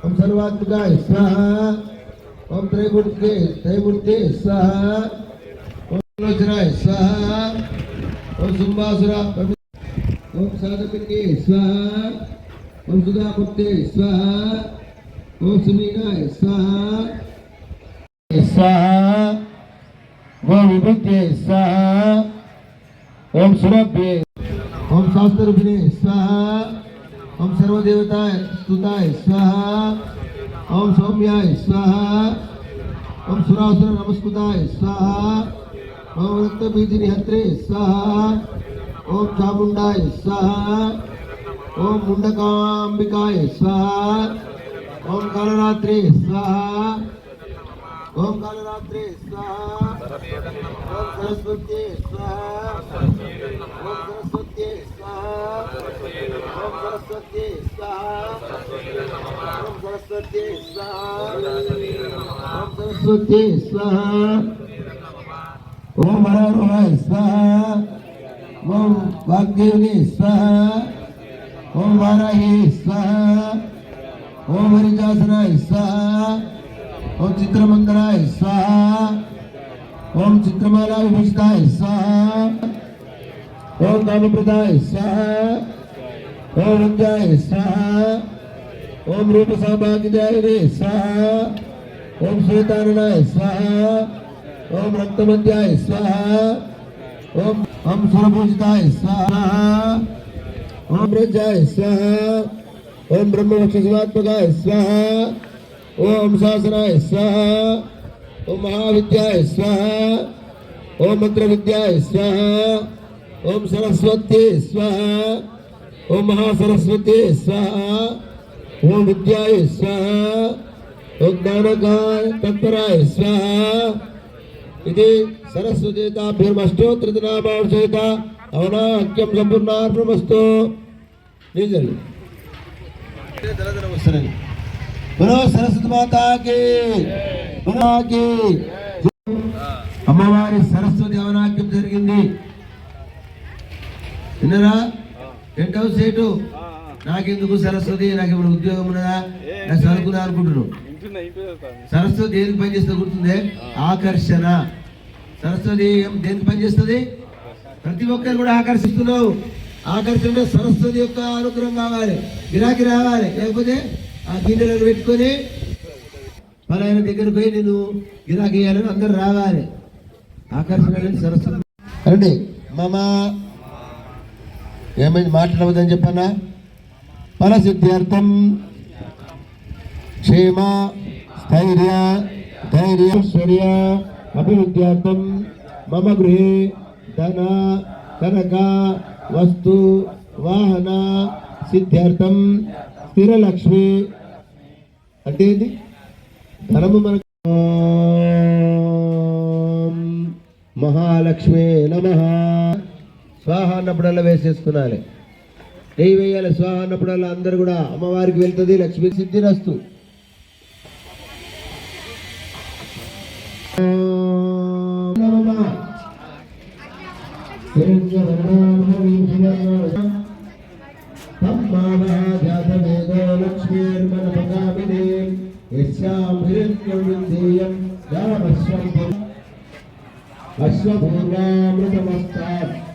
త్రయంబకాయ స్వాహ ఓం త్రైమూర్తి త్రైమూర్తి స్వాహ ఓం లోచనాయ స్వాహ ఓం శుంభాసుర ఓం సాధకునికి స్వాహ ఓం సుధామూర్తి స్వాహ ఓం సుమీనాయ స్వాహ స్వాహ ఓం విభూతి స్వాహ ఓం సురభ్యే ఓం శాస్త్రరూపిణి స్వాహ ఓం సర్వదేవతాయ స్తుతాయ స్వాహ ఓం సౌమ్యాయ స్వాహ ఓం సురాసుర నమస్కృతాయ స్వాహ ఓం రక్తబీజిని హత్రే స్వాహ ఓం చాముండాయ స్వాహ ఓం ముండకాంబికాయ స్వాహ ఓం కాలరాత్రి స్వాహ ఓం కాలరాత్రి స్వాహ ఓం సరస్వతి స్వాహ ఓం సరస్వతి స్వాహ ఓం సరస్వతి స్వాహ ఓం సరస్వతి స్వాహ ఓం సరస్వతి స్వాహ ఓం హరాయ స్వాహ ఓం వాగ్దేవిని స్వాహ ఓం వారాహి స్వాహ ఓం హరిదాసనాయ స్వాహ ఓం చిత్రమంగళాయ స్వాహ ఓం చిత్రమాల విభూషితాయ స్వాహ ఓం కామప్రదాయ స్వాహ ఓం వంజాయ స్వాహ ఓం రూప సౌభాగ్యదాయనే స్వాహ ఓం శ్వేతాననాయ స్వాహ ఓం రక్తమంత్యాయ స్వాహ ఓం ఓం సురభూషితాయ స్వాహ ఓం బ్రజాయ స్వాహ ఓం బ్రహ్మవక్ష శివాత్మకాయ స్వాహ ఓం శాసనాయ స్వాహ ఓం మహావిద్యాయ స్వాహ ఓం మంత్ర విద్యాయ స్వాహ ఓం సరస్వతి స్వాహ మహాసరస్వతి స్వాహ. ఓం విద్యాయ స్వాహ. ఓం జ్ఞానకాయ తత్పరాయ స్వాహ. ఇది సరస్వతీతాభ్యర్మష్టోత్రనామాంశేత అవనాక్యం సంపూర్ణార్పణమస్తు. నిజండి సరే సరస్వతి మాతాకి మాతాకి అమ్మవారి సరస్వతి అవనాక్యం జరిగింది. విన్నరా? టెంట్ హౌస్ సేటు నాకెందుకు సరస్వతి? నాకు ఇప్పుడు ఉద్యోగం ఉన్నదా? నాకు చదువుకున్నా అనుకుంటున్నాను సరస్వతి దేనికి పనిచేస్తుంది గుర్తుంది? ఆకర్షణ. సరస్వతి ఏం- దేనికి పనిచేస్తుంది ప్రతి ఒక్కరు కూడా ఆకర్షిస్తున్నావు. ఆకర్షణ అంటే సరస్వతి యొక్క అనుగ్రహం కావాలి. గిరాకీ రావాలి. లేకపోతే ఆ గిన్నెలను పెట్టుకొని పలాయన దగ్గర పోయి నేను గిరాకీ ఇవ్వాలని అందరు రావాలి. ఆకర్షణ సరస్వతి. రండి. మామ. ఏమైంది? మాట్లాడవద్దని చెప్పన్నా ఫలసిద్ధ్యర్థం క్షేమ. స్థైర్య. ధైర్య. ఐశ్వర్య. అభివృద్ధ్యార్థం. మమ గృహే. ధన. కనక వస్తు. వాహన. సిద్ధ్యార్థం. స్థిరలక్ష్మి. అంటే ఏంటి ధనము మనకు. మహాలక్ష్మి నమ. స్వాహ అన్నప్పుడల్లా వేసేసుకున్నాలి నెయ్యి వేయాలి స్వాహ అన్నప్పుడల్లా అందరు కూడా అమ్మవారికి వెళ్తుంది లక్ష్మి సిద్ధిరస్తు ఓం నమః.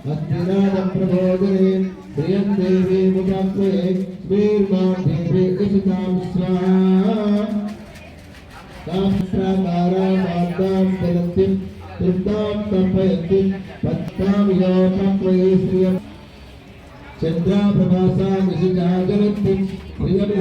తమ్మావహాజాతవేదో లక్ష్మీర్మనపగామినే యస్యాం హిరణ్యం విద్ధేయం రామస్వం అశ్వపూర్వామృతమస్తాత్ అగ్నినాదం ప్రబోధనే ప్రియం దేవీ ముఖాత్మే స్మీర్మాం దేవీ ఇషితాం స్వాహా శాస్త్రాకారామార్గాం జగత్తిం తృప్తాం తర్పయంతి పత్తాం యోగత్వయే శ్రియం చంద్రాప్రభాసా నిశిజాగరత్తిం ప్రియం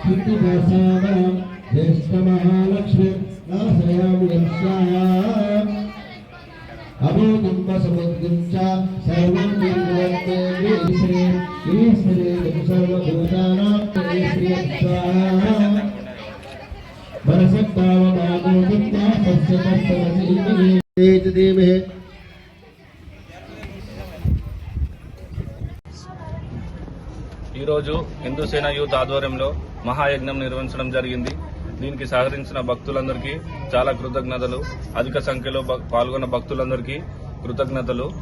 పితృభాసామ జ్యేష్ఠ మహాలక్ష్మి నాశయామి యక్షాయా అభూతింబ ఈరోజు హిందూ సేన యూత్ ఆధ్వర్యంలో మహాయజ్ఞం నిర్వహించడం జరిగింది. దీనికి సహకరించిన భక్తులందరికీ చాలా కృతజ్ఞతలు. అధిక సంఖ్యలో భక్- పాల్గొన్న భక్తులందరికీ కృతజ్ఞతలు.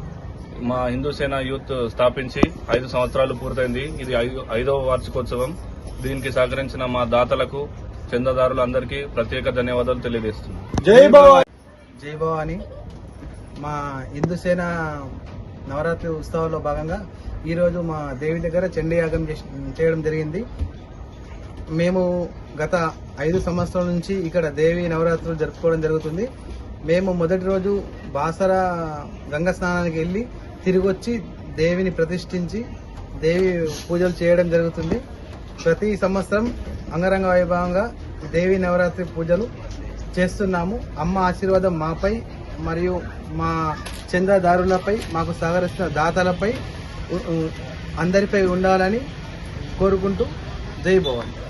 మా హిందూ సేన యూత్ స్థాపించి ఐదు సంవత్సరాలు పూర్తయింది. ఇది ఐదు- ఐదవ వార్షికోత్సవం. దీనికి సహకరించిన మా దాతలకు చందాదారులందరికీ ప్రత్యేక ధన్యవాదాలు తెలియజేస్తున్నాను జై భవాని. మా హిందూ సేన నవరాత్రి ఉత్సవాల్లో భాగంగా ఈరోజు మా దేవి దగ్గర చండీ యాగం చేయడం జరిగింది. మేము గత ఐదు సంవత్సరాల నుంచి ఇక్కడ దేవి నవరాత్రులు జరుపుకోవడం జరుగుతుంది. మేము మొదటి రోజు బాసర గంగ స్నానానికి వెళ్ళి తిరిగి వచ్చి దేవిని ప్రతిష్ఠించి దేవి పూజలు చేయడం జరుగుతుంది. ప్రతి సంవత్సరం అంగరంగ వైభవంగా దేవి నవరాత్రి పూజలు చేస్తున్నాము. అమ్మ ఆశీర్వాదం మాపై మరియు మా చందాదారులపై మాకు సహకరిస్తున్న దాతలపై అందరిపై ఉండాలని కోరుకుంటూ జై భవాని.